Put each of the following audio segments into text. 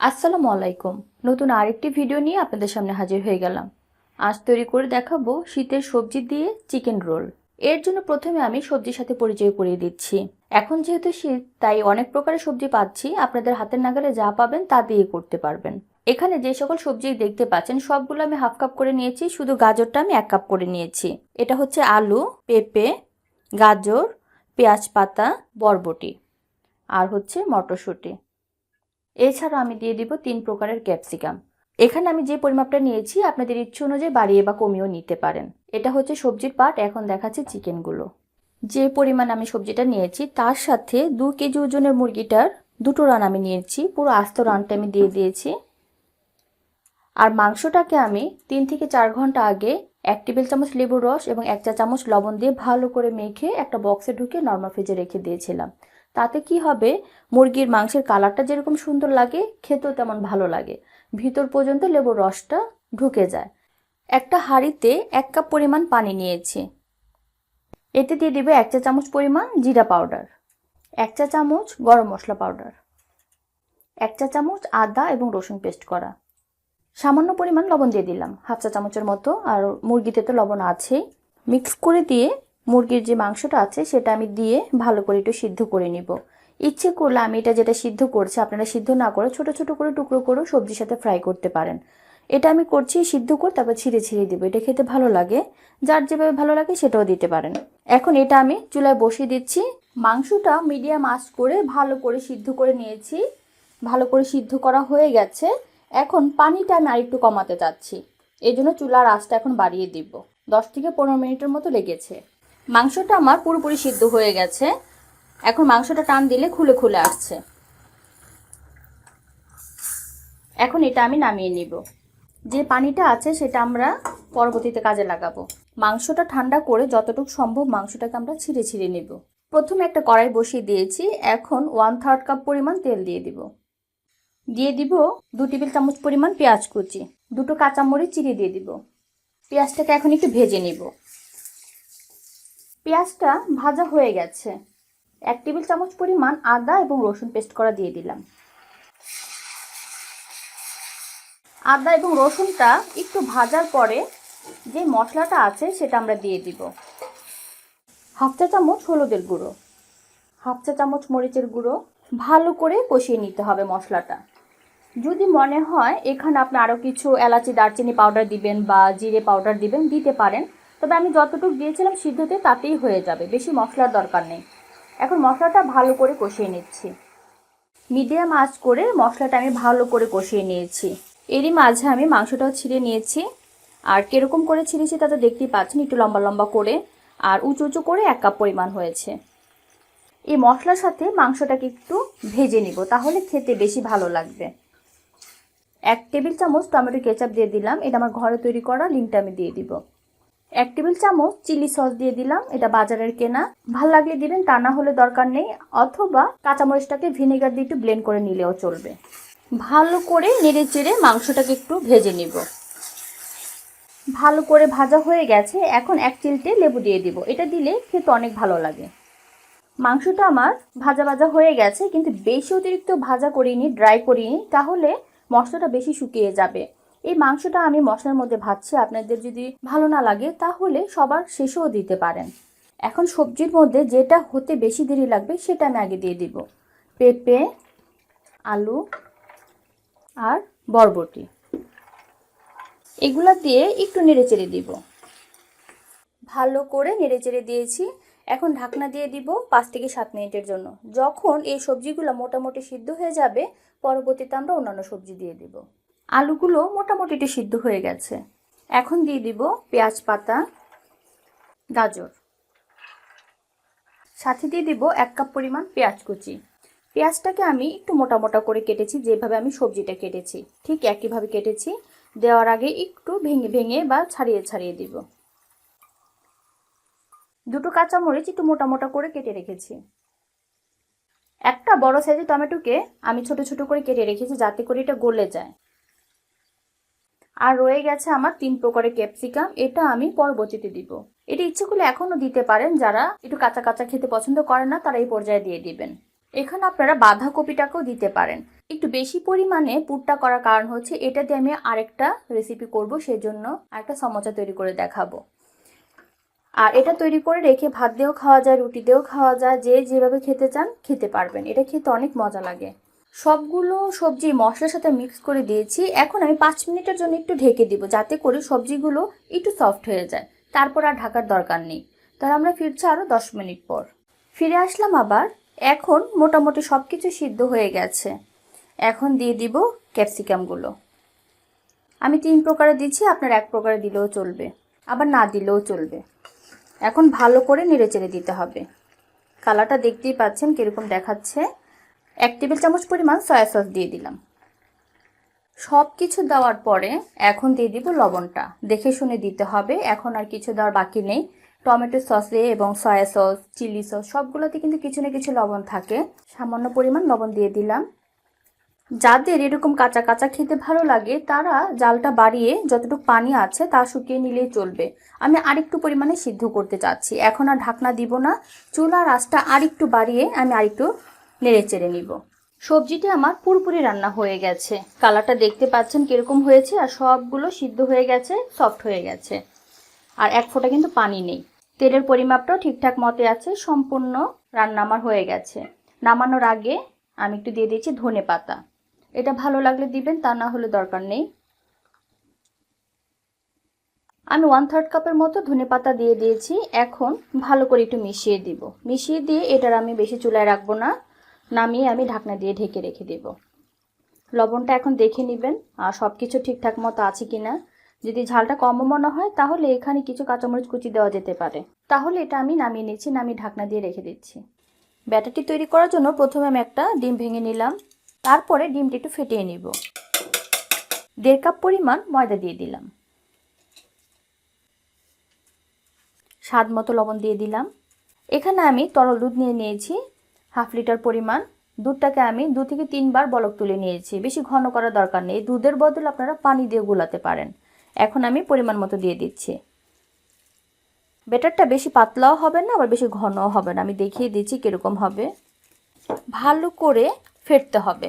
আসসালামু আলাইকুম। নতুন আরেকটি ভিডিও নিয়ে আপনাদের সামনে হাজির হয়ে গেলাম। আজ তৈরি করে দেখাবো শীতের সবজি দিয়ে চিকেন রোল। এর জন্য প্রথমে আমি সবজির সাথে পরিচয় করিয়ে দিচ্ছি। এখন যেহেতু শীত, তাই অনেক প্রকারের সবজি পাচ্ছি। আপনাদের হাতের নাগালে যা পাবেন তা দিয়ে করতে পারবেন। এখানে যে সকল সবজি দেখতে পাচ্ছেন, সবগুলো আমি হাফ কাপ করে নিয়েছি। শুধু গাজরটা আমি এক কাপ করে নিয়েছি। এটা হচ্ছে আলু, পেঁপে, গাজর, পেঁয়াজ পাতা, বরবটি। আর হচ্ছে মটরশুঁটি। এছাড়া আমি দিয়ে দিব তিন প্রকারের ক্যাপসিকাম। এখানে আমি যে পরিমাপটা নিয়েছি, আপনাদের ইচ্ছে অনুযায়ী বাড়িয়ে বা কমিয়েও নিতে পারেন। এটা হচ্ছে সবজির পাট, এখন দেখাচ্ছি চিকেনগুলো। যে পরিমাণ আমি সবজিটা নিয়েছি, তার সাথে দু কেজি ওজনের মুরগিটার দুটো রান আমি নিয়েছি, পুরো আস্ত রানটা আমি দিয়ে দিয়েছি। আর মাংসটাকে আমি তিন থেকে চার ঘণ্টা আগে এক টেবিল চামচ লেবুর রস এবং এক চা চামচ লবণ দিয়ে ভালো করে মেখে একটা বক্সে ঢুকে নর্মাল ফ্রিজে রেখে দিয়েছিলাম। তাতে কি হবে? মুরগির মাংসের কালারটা যেরকম সুন্দর লাগে, খেতেও তেমন ভালো লাগে। ভিতর পর্যন্ত লেবুর রসটা ঢুকে যায়। একটা হাঁড়িতে এক কাপ পরিমাণ পানি নিয়েছি। এতে দিয়ে দেবে এক চা চামচ পরিমাণ জিরা পাউডার, এক চা চামচ গরম মশলা পাউডার, এক চা চামচ আদা এবং রসুন পেস্ট করা। সামান্য পরিমাণ লবণ দিয়ে দিলাম। হাফ চা চামচের মতো। আর মুরগিতে তো লবণ আছেই। মিক্স করে দিয়ে মুরগির যে মাংসটা আছে, সেটা আমি দিয়ে ভালো করে একটু সিদ্ধ করে নিব। ইচ্ছে করলে আমি এটা যেটা সিদ্ধ করছি, আপনারা সিদ্ধ না করে ছোট ছোট করে টুকরো করেও সবজির সাথে ফ্রাই করতে পারেন। এটা আমি করছি সিদ্ধ করে তারপর ছিঁড়ে ছিঁড়ে দিব। এটা খেতে ভালো লাগে। যার যেভাবে ভালো লাগে সেটাও দিতে পারেন। এখন এটা আমি চুলায় বসিয়ে দিচ্ছি। মাংসটা মিডিয়াম আঁচ করে ভালো করে সিদ্ধ করে নিয়েছি। ভালো করে সিদ্ধ করা হয়ে গেছে। এখন পানিটা আমি আরেকটু কমাতে চাচ্ছি এই জন্য চুলার আঁচটা এখন বাড়িয়ে দিব। দশ থেকে পনেরো মিনিটের মতো লেগেছে। মাংসটা আমার পুরোপুরি সিদ্ধ হয়ে গেছে। এখন মাংসটা টান দিলে খুলে খুলে আসছে। এখন এটা আমি নামিয়ে নিব। যে পানিটা আছে সেটা আমরা পরবর্তীতে কাজে লাগাবো। মাংসটা ঠান্ডা করে যতটুকু সম্ভব মাংসটাকে আমরা ছিঁড়ে ছিঁড়ে নিব। প্রথমে একটা কড়াই বসিয়ে দিয়েছি। এখন ওয়ান থার্ড কাপ পরিমাণ তেল দিয়ে দিব। দিয়ে দিব দু টেবিল চামচ পরিমাণ পেঁয়াজ কুচি, দুটো কাঁচামরিচ চিড়ে দিয়ে দিব। পেঁয়াজটাকে এখন একটু ভেজে নিব। পেঁয়াজটা ভাজা হয়ে গেছে। এক টেবিল চামচ পরিমাণ আদা এবং রসুন পেস্ট করা দিয়ে দিলাম। আদা এবং রসুনটা একটু ভাজার পরে যে মশলাটা আছে সেটা আমরা দিয়ে দিব। হাফ চা চামচ হলুদের গুঁড়ো, হাফ চা চামচ মরিচের গুঁড়ো, ভালো করে কষিয়ে নিতে হবে মশলাটা। যদি মনে হয় এখানে আপনি আরও কিছু এলাচি, দারচিনি পাউডার দিবেন বা জিরে পাউডার দিবেন, দিতে পারেন। তবে আমি যতটুকু দিয়েছিলাম সিদ্ধতে তাতেই হয়ে যাবে, বেশি মশলার দরকার নেই। এখন মশলাটা ভালো করে কষিয়ে নিচ্ছি। মিডিয়াম আঁচ করে মশলাটা আমি ভালো করে কষিয়ে নিয়েছি। এরই মাঝে আমি মাংসটাও ছিঁড়ে নিয়েছি। আর কীরকম করে ছিঁড়েছি তা তো দেখতেই পাচ্ছেন, একটু লম্বা লম্বা করে। আর উঁচু উঁচু করে এক কাপ পরিমাণ হয়েছে। এই মশলার সাথে মাংসটাকে একটু ভেজে নিব, তাহলে খেতে বেশি ভালো লাগবে। এক টেবিল চামচ টমেটো কেচাপ দিয়ে দিলাম। এটা আমার ঘরে তৈরি করা লিঙ্কটা আমি দিয়ে দিব। এক টেবিল চামচ চিলি সস দিয়ে দিলাম। এটা বাজারের কেনা। ভালো লাগলে দিবেন, তা না হলে দরকার নেই। অথবা কাঁচামরিচটাকে ভিনেগার দিয়ে একটু ব্লেন্ড করে নিলেও চলবে। ভালো করে নেড়ে চেড়ে মাংসটাকে একটু ভেজে নিব। ভালো করে ভাজা হয়ে গেছে। এখন এক চিলটে লেবু দিয়ে দিব। এটা দিলে খেতে অনেক ভালো লাগে। মাংসটা আমার ভাজা ভাজা হয়ে গেছে, কিন্তু বেশি অতিরিক্ত ভাজা করিনি ড্রাই করিনি। তাহলে মশলাটা বেশি শুকিয়ে যাবে। এই মাংসটা আমি মশলার মধ্যে ভাজছি, আপনাদের যদি ভালো না লাগে তাহলে সবার শেষেও দিতে পারেন। এখন সবজির মধ্যে যেটা হতে বেশি দেরি লাগবে সেটা আমি আগে দিয়ে দিব। পেঁপে, আলু আর বরবটি। এগুলা দিয়ে একটু নেড়ে চেড়ে দিব। ভালো করে নেড়ে চেড়ে দিয়েছি। এখন ঢাকনা দিয়ে দিব পাঁচ থেকে সাত মিনিটের জন্য। যখন এই সবজিগুলো মোটামুটি সিদ্ধ হয়ে যাবে, পরবর্তীতে আমরা অন্যান্য সবজি দিয়ে দিব। আলুগুলো মোটামুটি সিদ্ধ হয়ে গেছে। এখন দিয়ে দিব পেঁয়াজ পাতা, গাজর। সাথে দিয়ে দিব এক কাপ পরিমাণ পেঁয়াজ কুচি। পেঁয়াজটাকে আমি একটু মোটা মোটা করে কেটেছি, যেভাবে আমি সবজিটা কেটেছি। ঠিক একইভাবে কেটেছি। দেওয়ার আগে একটু ভেঙে ভেঙে বা ছাড়িয়ে ছাড়িয়ে দিব। দুটো কাঁচামরিচ একটু মোটা মোটা করে কেটে রেখেছি। একটা বড় সাইজের টমেটোকে আমি ছোট ছোট করে কেটে রেখেছি যাতে করে এটা গলে যায়। আর রয়ে গেছে আমার তিন প্রকারের ক্যাপসিকাম, এটা আমি পরবর্তীতে দিব। এটা ইচ্ছে করলে এখনও দিতে পারেন, যারা একটু কাঁচা কাঁচা খেতে পছন্দ করেন না, তারা এই পর্যায়ে দিয়ে দিবেন। এখানে আপনারা বাঁধাকপিটাকেও দিতে পারেন। একটু বেশি পরিমাণে পুরটা করার কারণ হচ্ছে, এটা দিয়ে আমি আরেকটা রেসিপি করব, সেজন্য আরেকটা সমোসা তৈরি করে দেখাবো। আর এটা তৈরি করে রেখে ভাত দিয়েও খাওয়া যায়, রুটি দিয়েও খাওয়া যায়, যে যেভাবে খেতে চান খেতে পারবেন। এটা খেতে অনেক মজা লাগে। সবগুলো সবজি মশলার সাথে মিক্স করে দিয়েছি। এখন আমি পাঁচ মিনিটের জন্য একটু ঢেকে দিব, যাতে করে সবজিগুলো একটু সফট হয়ে যায়। তারপর আর ঢাকার দরকার নেই। তাহলে আমরা ফিরছি আরও দশ মিনিট পর। ফিরে আসলাম আবার। এখন মোটামুটি সব কিছু সিদ্ধ হয়ে গেছে। এখন দিয়ে দিব ক্যাপসিকামগুলো আমি তিন প্রকারে দিচ্ছি, আপনার এক প্রকারে দিলেও চলবে। আবার না দিলেও চলবে। এখন ভালো করে নেড়েচেড়ে দিতে হবে। কালারটা দেখতেই পাচ্ছেন কীরকম দেখাচ্ছে। এক টেবিল চামচ পরিমাণ সয়া সস দিয়ে দিলাম। সব কিছু দেওয়ার পরে এখন দিয়ে দিব লবণটা। দেখে শুনে দিতে হবে, এখন আর কিছু দেওয়ার বাকি নেই। টমেটো সসে এবং সয়া সস, চিলি সস, সবগুলোতে কিন্তু কিছু না কিছু লবণ থাকে। সামান্য পরিমাণ লবণ দিয়ে দিলাম। যাদের এরকম কাঁচা কাঁচা খেতে ভালো লাগে, তারা জালটা বাড়িয়ে যতটুকু পানি আছে তা শুকিয়ে নিলেই চলবে। আমি আরেকটু পরিমাণে সিদ্ধ করতে চাচ্ছি। এখন আর ঢাকনা দিব না। চুলার আঁচটা আরেকটু বাড়িয়ে আমি আরেকটু নেড়ে চেড়ে নিব। সবজিটি আমার পুরোপুরি রান্না হয়ে গেছে। কালারটা দেখতে পাচ্ছেন কীরকম হয়েছে আর সবগুলো সিদ্ধ হয়ে গেছে, সফট হয়ে গেছে। আর এক ফোঁটা কিন্তু পানি নেই। তেলের পরিমাপটাও ঠিকঠাক মতে আছে, সম্পূর্ণ রান্না আমার হয়ে গেছে। নামানোর আগে আমি একটু দিয়ে দিয়েছি ধনে পাতা। এটা ভালো লাগলে দিবেন, তা না হলে দরকার নেই। আমি ওয়ান থার্ড কাপের মতো ধনে পাতা দিয়ে দিয়েছি, এখন ভালো করে একটু মিশিয়ে দিব। মিশিয়ে দিয়ে এটার আমি বেশি চুলায় রাখব না, নামিয়ে আমি ঢাকনা দিয়ে ঢেকে রেখে দেব। লবণটা এখন দেখে নেবেন, আর সব কিছু ঠিকঠাক মতো আছে কিনা। যদি ঝালটা কমও মনে হয়, তাহলে এখানে কিছু কাঁচামরিচ কুচি দেওয়া যেতে পারে। তাহলে এটা আমি নামিয়ে নিচ্ছি, নামিয়ে ঢাকনা দিয়ে রেখে দিচ্ছি। ব্যাটারটি তৈরি করার জন্য প্রথমে আমি একটা ডিম ভেঙে নিলাম। তারপরে ডিমটি একটু ফেটিয়ে নিব। দেড় কাপ পরিমাণ ময়দা দিয়ে দিলাম। স্বাদ মতো লবণ দিয়ে দিলাম। এখানে আমি তরল দুধ নিয়ে নিয়েছি, হাফ লিটার পরিমাণ। দুধটাকে আমি দু থেকে তিনবার বলক তুলে নিয়েছি, বেশি ঘন করার দরকার নেই। দুধের বদল আপনারা পানি দিয়ে গুলাতে পারেন। এখন আমি পরিমাণ মতো দিয়ে দিচ্ছি। বেটারটা বেশি পাতলাও হবে না, আবার বেশি ঘনও হবে না। আমি দেখিয়ে দিচ্ছি কীরকম হবে। ভালো করে ফেটতে হবে।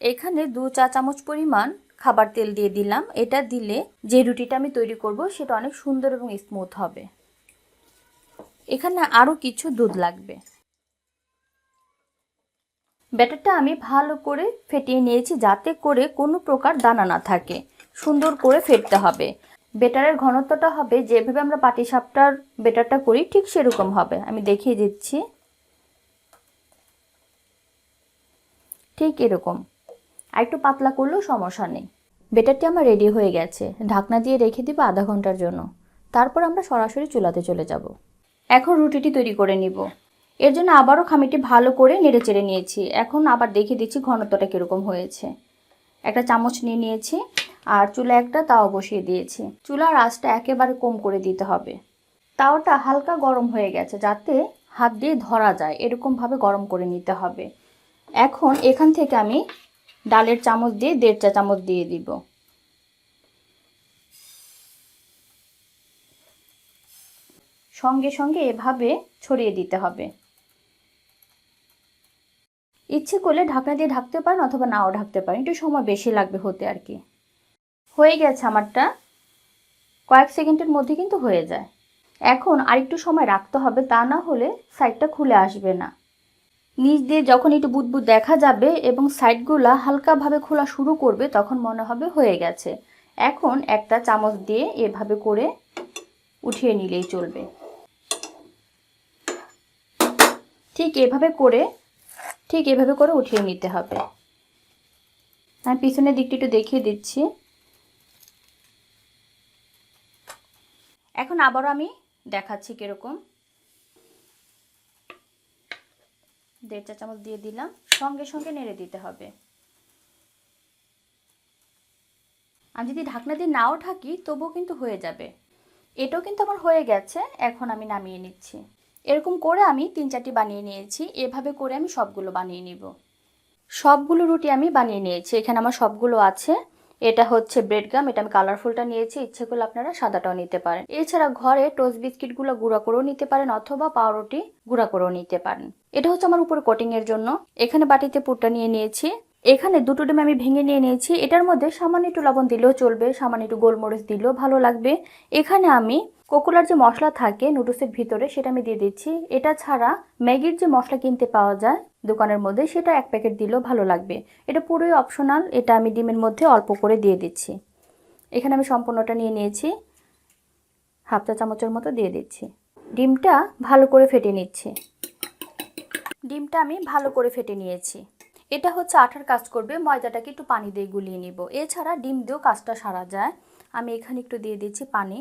এখানে দু চা চামচ পরিমাণ খাবার তেল দিয়ে দিলাম। এটা দিলে যে রুটিটা আমি তৈরি করব সেটা অনেক সুন্দর এবং স্মুথ হবে। এখানে আরও কিছু দুধ লাগবে। ব্যাটারটা আমি ভালো করে ফেটিয়ে নিয়েছি যাতে করে কোনো প্রকার দানা না থাকে। সুন্দর করে ফেটতে হবে। বেটারের ঘনত্বটা হবে, যেভাবে আমরা পাটিসাপটার বেটারটা করি ঠিক সেরকম হবে। আমি দেখিয়ে দিচ্ছি। ঠিক এরকম। আর একটু পাতলা করলেও সমস্যা নেই। বেটারটি আমার রেডি হয়ে গেছে। ঢাকনা দিয়ে রেখে দিব আধা ঘণ্টার জন্য। তারপর আমরা সরাসরি চুলাতে চলে যাব। এখন রুটিটি তৈরি করে নিব। এর জন্য আবারও খামিটি ভালো করে নেড়ে চেড়ে নিয়েছি। এখন আবার দেখে দিচ্ছি ঘনত্বটা কীরকম হয়েছে। একটা চামচ নিয়ে নিয়েছি আর চুলা একটা তাও বসিয়ে দিয়েছি। চুলার আঁচটা একেবারে কম করে দিতে হবে। তাওটা হালকা গরম হয়ে গেছে যাতে হাত দিয়ে ধরা যায়। এরকমভাবে গরম করে নিতে হবে। এখন এখান থেকে আমি ডালের চামচ দিয়ে দেড় চা চামচ দিয়ে দিব। সঙ্গে সঙ্গে এভাবে ছড়িয়ে দিতে হবে। ইচ্ছে করলে ঢাকনা দিয়ে ঢাকতে পারেন অথবা নাও ঢাকতে পারেন, একটু সময় বেশি লাগবে হতে আর কি। হয়ে গেছে আমারটা। কয়েক সেকেন্ডের মধ্যে কিন্তু হয়ে যায়। এখন আরেকটু সময় রাখতে হবে, তা না হলে সাইডটা খুলে আসবে না। নিচ দিয়ে যখন একটু বুদবুদ দেখা যাবে এবং সাইডগুলা হালকাভাবে খোলা শুরু করবে, তখন মনে হবে হয়ে গেছে। এখন একটা চামচ দিয়ে এভাবে করে উঠিয়ে নিলেই চলবে। ঠিক এভাবে করে, ঠিক এভাবে করে উঠিয়ে নিতে হবে। আমি পিছনের দিকটি একটু দেখিয়ে দিচ্ছি। এখন আবারও আমি দেখাচ্ছি কীরকম। দেড় চা চামচ দিয়ে দিলাম। সঙ্গে সঙ্গে নেড়ে দিতে হবে। আমি যদি ঢাকনা দিয়ে নাও ঢাকি, তবুও কিন্তু হয়ে যাবে। এটাও কিন্তু আমার হয়ে গেছে, এখন আমি নামিয়ে নিচ্ছি। এরকম করে আমি তিন চারটি বানিয়ে নিয়েছি, এভাবে করে আমি সবগুলো বানিয়ে নিব। সবগুলো রুটি আমি বানিয়ে নিয়েছি, এখানে আমার সবগুলো আছে। এটা হচ্ছে ব্রেড গাম এটা আমি কালারফুলটা নিয়েছি, ইচ্ছে করলে আপনারা সাদাটাও নিতে পারেন। এছাড়া ঘরে টোস্ট বিস্কিটগুলো গুঁড়া করেও নিতে পারেন অথবা পাউরুটি গুঁড়া করেও নিতে পারেন। এটা হচ্ছে আমার উপরে কোটিং এর জন্য। এখানে বাটিতে পুরটা নিয়ে নিয়েছি। এখানে দুটো ডিম আমি ভেঙে নিয়ে নিয়েছি। এটার মধ্যে সামান্য একটু লবণ দিলেও চলবে, সামান্য একটু গোলমরিচ দিলেও ভালো লাগবে। এখানে আমি কোকুলার যে মশলা থাকে নুডলসের ভিতরে, সেটা আমি দিয়ে দিচ্ছি। এটা ছাড়া ম্যাগির যে মশলা কিনতে পাওয়া যায় দোকানের মধ্যে, সেটা এক প্যাকেট দিলেও ভালো লাগবে। এটা পুরোই অপশনাল, এটা আমি ডিমের মধ্যে অল্প করে দিয়ে দিচ্ছি। এখানে আমি সম্পূর্ণটা নিয়ে নিয়েছি। হাফ চা চামচের মতো দিয়ে দিচ্ছি। ডিমটা ভালো করে ফেটে নিচ্ছি। ডিমটা আমি ভালো করে ফেটে নিয়েছি। এটা হচ্ছে আঠার কাজ করবে, ময়দাটাকে একটু পানি দিয়ে গুলিয়ে নিব। এছাড়া ডিম দিয়েও কাজটা সারা যায়। আমি এখানে একটু দিয়ে দিচ্ছি পানি।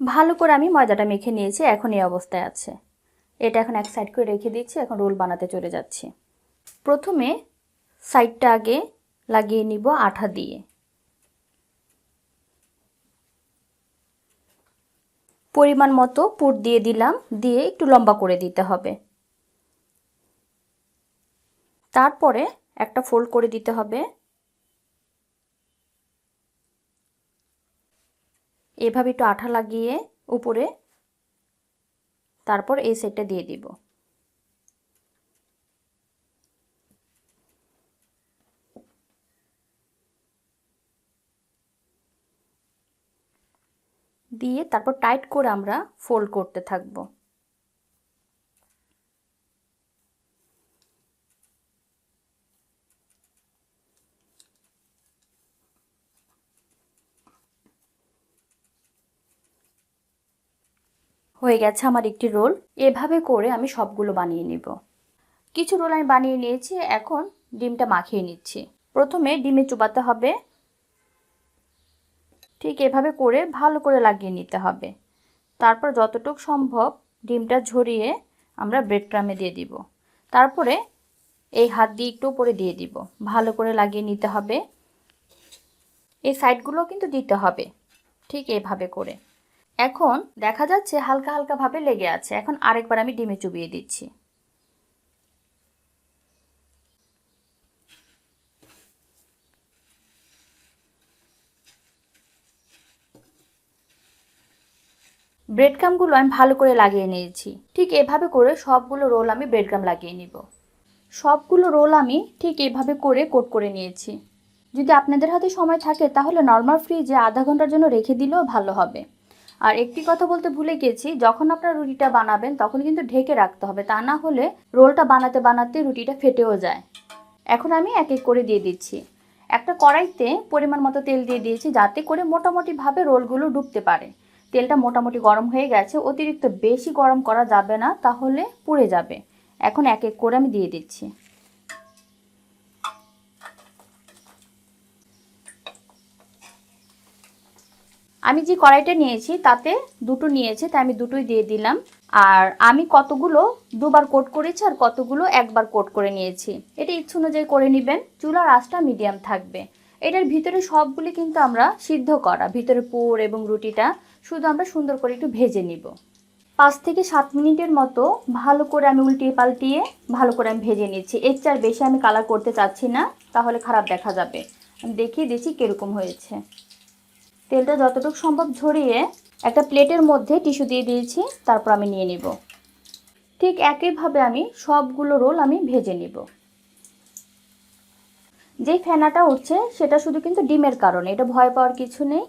ভালো করে আমি ময়দাটা মেখে নিয়েছি, এখন এই অবস্থায় আছে। এটা এখন এক সাইড করে রেখে দিচ্ছি, এখন রোল বানাতে চলে যাচ্ছি। প্রথমে সাইডটা আগে লাগিয়ে নিব আঠা দিয়ে। পরিমাণ মতো পুর দিয়ে দিলাম, দিয়ে একটু লম্বা করে দিতে হবে। তারপরে একটা ফোল্ড করে দিতে হবে। এভাবে একটু আঠা লাগিয়ে উপরে তারপর এই সেটটা দিয়ে দিব। দিয়ে তারপর টাইট করে আমরা ফোল্ড করতে থাকব। হয়ে গেছে আমার একটি রোল। এভাবে করে আমি সবগুলো বানিয়ে নিব। কিছু রোল আমি বানিয়ে নিয়েছি, এখন ডিমটা মাখিয়ে নিচ্ছি। প্রথমে ডিমে চুবাতে হবে। ঠিক এভাবে করে ভালো করে লাগিয়ে নিতে হবে। তারপর যতটুকু সম্ভব ডিমটা ঝরিয়ে আমরা ব্রেড ক্রামে দিয়ে দিব। তারপরে এই হাত দিয়ে একটু উপরে দিয়ে দিব। ভালো করে লাগিয়ে নিতে হবে। এই সাইডগুলো কিন্তু দিতে হবে। ঠিক এভাবে করে। এখন দেখা যাচ্ছে হালকা হালকা ভাবে লেগে আছে। এখন আরেকবার আমি ডিমে চুবিয়ে দিচ্ছি। ব্রেড ক্রামগুলো আমি ভালো করে লাগিয়ে নিয়েছি। ঠিক এভাবে করে সবগুলো রোল আমি ব্রেড ক্রাম লাগিয়ে নিব। সবগুলো রোল আমি ঠিক এভাবে করে কোট করে নিয়েছি। যদি আপনাদের হাতে সময় থাকে তাহলে নর্মাল ফ্রিজে আধা ঘণ্টার জন্য রেখে দিলেও ভালো হবে। আর একটি কথা বলতে ভুলে গেছি, যখন আপনার রুটিটা বানাবেন তখন কিন্তু ঢেকে রাখতে হবে, তা না হলে রোলটা বানাতে বানাতে রুটিটা ফেটেও যায়। এখন আমি এক এক করে দিয়ে দিচ্ছি। একটা কড়াইতে পরিমাণ মতো তেল দিয়ে দিয়েছি, যাতে করে মোটামুটিভাবে রোলগুলো ডুবতে পারে। তেলটা মোটামুটি গরম হয়ে গেছে, অতিরিক্ত বেশি গরম করা যাবে না, তাহলে পুড়ে যাবে। এখন এক এক করে আমি দিয়ে দিচ্ছি। আমি যে কড়াইটা নিয়েছি, তাতে দুটো নিয়েছে, তাই আমি দুটোই দিয়ে দিলাম। আর আমি কতগুলো দুবার কোট করেছি আর কতগুলো একবার কোট করে নিয়েছি। এটা ইচ্ছে অনুযায়ী করে নেবেন। চুলার আঁচটা মিডিয়াম থাকবে। এটার ভিতরে সবগুলি কিন্তু আমরা সিদ্ধ করা, ভিতরে পুর এবং রুটিটা শুধু আমরা সুন্দর করে একটু ভেজে নিব। পাঁচ থেকে সাত মিনিটের মতো ভালো করে আমি উল্টিয়ে পাল্টিয়ে ভালো করে আমি ভেজে নিচ্ছি। এর চার বেশি আমি কালার করতে চাচ্ছি না, তাহলে খারাপ দেখা যাবে। দেখিয়ে দিচ্ছি কীরকম হয়েছে। তেলটা যতটুকু সম্ভব ঝরিয়ে একটা প্লেটের মধ্যে টিস্যু দিয়ে দিয়েছি, তারপর আমি নিয়ে নিব। ঠিক একইভাবে আমি সবগুলো রোল আমি ভেজে নিব। যেই ফেনাটা উঠছে, সেটা শুধু কিন্তু ডিমের কারণে, এটা ভয় পাওয়ার কিছু নেই।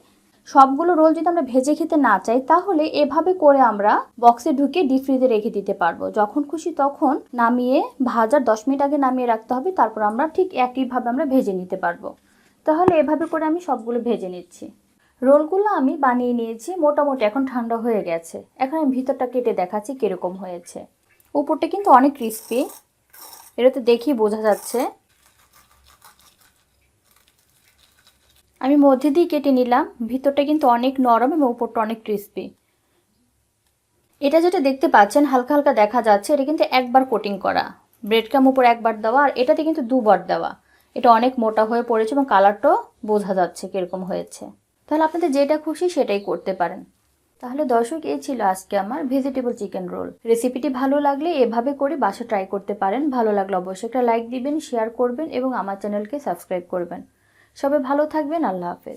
সবগুলো রোল যদি আমরা ভেজে খেতে না চাই, তাহলে এভাবে করে আমরা বক্সে ঢুকে ডিপ ফ্রিজে রেখে দিতে পারব। যখন খুশি তখন নামিয়ে, ভাজার দশ মিনিট আগে নামিয়ে রাখতে হবে, তারপর আমরা ঠিক একইভাবে আমরা ভেজে নিতে পারব। তাহলে এভাবে করে আমি সবগুলো ভেজে নিচ্ছি। রোলগুলো আমি বানিয়ে নিয়েছি, মোটামুটি এখন ঠান্ডা হয়ে গেছে। এখন আমি ভিতরটা কেটে দেখাচ্ছি কীরকম হয়েছে। উপরটা কিন্তু অনেক ক্রিস্পি এটা তো দেখি বোঝা যাচ্ছে। আমি মধ্যে দিয়ে কেটে নিলাম। ভিতরটা কিন্তু অনেক নরম এবং উপরটা অনেক ক্রিস্পি এটা যেটা দেখতে পাচ্ছেন, হালকা হালকা দেখা যাচ্ছে, এটা কিন্তু একবার কোটিং করা। ব্রেড ক্রাম উপর একবার দেওয়া, আর এটাতে কিন্তু দুবার দেওয়া। এটা অনেক মোটা হয়ে পড়েছে এবং কালারটাও বোঝা যাচ্ছে কীরকম হয়েছে। তাহলে আপনাদের যেটা খুশি সেটাই করতে পারেন। তাহলে দর্শক এই ছিল আজকে আমার ভেজিটেবল চিকেন রোল রেসিপিটি ভালো লাগলে এভাবে করে বাসা ট্রাই করতে পারেন। ভালো লাগলে অবশ্যই একটা লাইক দিবেন শেয়ার করবেন এবং আমার চ্যানেলকে সাবস্ক্রাইব করবেন। সবাই ভালো থাকবেন, আল্লাহ হাফেজ।